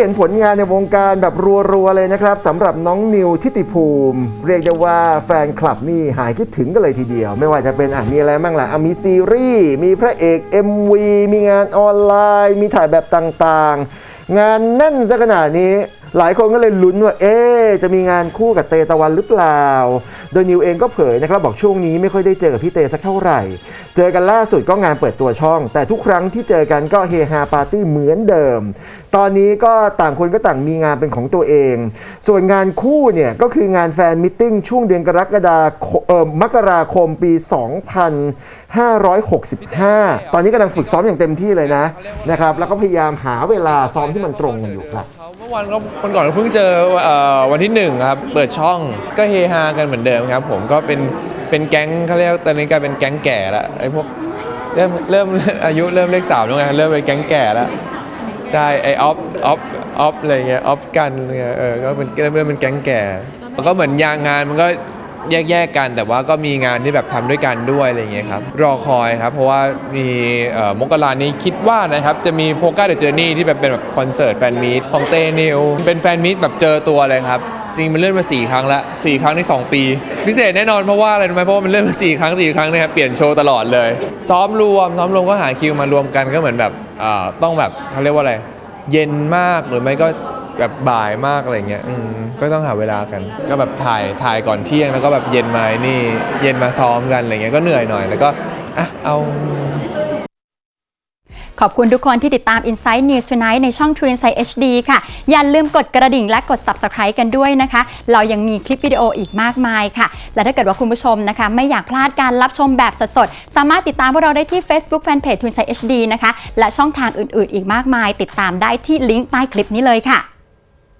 เห็นผลงานในวงการแบบรัวๆเลยนะครับสำหรับน้องนิวทิติภูมิ เรียกได้ว่าแฟนคลับนี่หายคิดถึงกันเลยทีเดียว ไม่ว่าจะเป็นอะมีอะไรบ้างล่ะอะมีซีรีส์มีพระเอก MV มีงานออนไลน์ มีถ่ายแบบต่างๆ งานแน่นซะขนาดนี้ หลายคนก็เลยลุ้นว่า เอ๊จะมีงานคู่กับเตตะวันหรือเปล่า โดยนิวเองก็เผยนะครับบอกช่วงนี้ไม่ค่อยได้เจอกับพี่เตสักเท่าไหร่ เจอกันล่าสุดก็งานเปิดตัวช่อง แต่ทุกครั้งที่เจอกันก็เฮฮาปาร์ตี้เหมือนเดิม ตอนนี้ก็ต่างคนก็ต่างมีงานเป็นของตัวเอง ส่วนงานคู่เนี่ยก็คืองานแฟนมิทติ้งช่วงเดือนกรกฎาคมมกราคมปี 2565 ตอนนี้กำลังฝึกซ้อมอย่างเต็มที่เลยนะนะครับแล้วก็พยายามหาเวลาซ้อมที่มันตรงกันอยู่ครับเมื่อวันก็วันก่อนเราเพิ่งเจอวันที่หนึ่งครับเปิดช่องก็เฮฮากันเหมือนเดิมครับ ผมก็เป็นเป็นแก๊งเขาเรียกตอนนี้กลายเป็นแก๊งแก่ละไอ้พวกเริ่มเริ่มอายุเริ่มเลขสามแล้วไงเริ่มเป็นแก๊งแก่แล้วใช่ไอออฟออฟออฟอะไรเงี้ยออฟกันอะไรเงี้ยเออก็เป็นเริ่มเริ่มเป็นแก๊งแก่แล้วก็เหมือนยางงานมันก็ แยกๆกัน แต่ว่าก็มีงานที่แบบทำด้วยกันด้วยอะไรเงี้ยครับรอคอยครับ เพราะว่ามีมกรานี้คิดว่านะครับจะมีโพก้าเดอะเจอร์นี่ที่แบบเป็นแบบคอนเสิร์ตแฟนมีตของเตนิวเป็นแฟนมีตแบบเจอตัวเลยครับจริงมันเลื่อนมา4ครั้งละ4ครั้งใน 2 ปี พิเศษแน่นอนเพราะว่าอะไรรู้ไหมเพราะว่ามันเลื่อนมา4ครั้ง4ครั้งนะครับเปลี่ยนโชว์ตลอดเลยซ้อมรวมซ้อมรวมก็หาคิวมารวมกันก็เหมือนแบบต้องแบบเขาเรียกว่าอะไรเย็นมากหรือไม่ก็ แบบบ่ายมากอะไรเงี้ยอืมก็ต้องหาเวลากัน ก็แบบถ่ายถ่ายก่อนเที่ยงแล้วก็แบบเย็นมานี่เย็นมาซ้อมกันอะไรเงี้ยก็เหนื่อยหน่อยแล้วก็อะเอาขอบคุณทุกคนที่ติดตาม Inside News Tonight ในช่อง True Insight HD ค่ะ อย่าลืมกดกระดิ่งและกด Subscribe กันด้วยนะคะ เรายังมีคลิปวิดีโออีกมากมายค่ะ และถ้าเกิดว่าคุณผู้ชมนะคะ ไม่อยากพลาดการรับชมแบบสดๆ สามารถติดตามพวกเราได้ที่ Facebook Fanpage True Insight HD นะคะ และช่องทางอื่นๆ อีกมากมาย ติดตามได้ที่ลิงก์ใต้คลิปนี้เลยค่ะ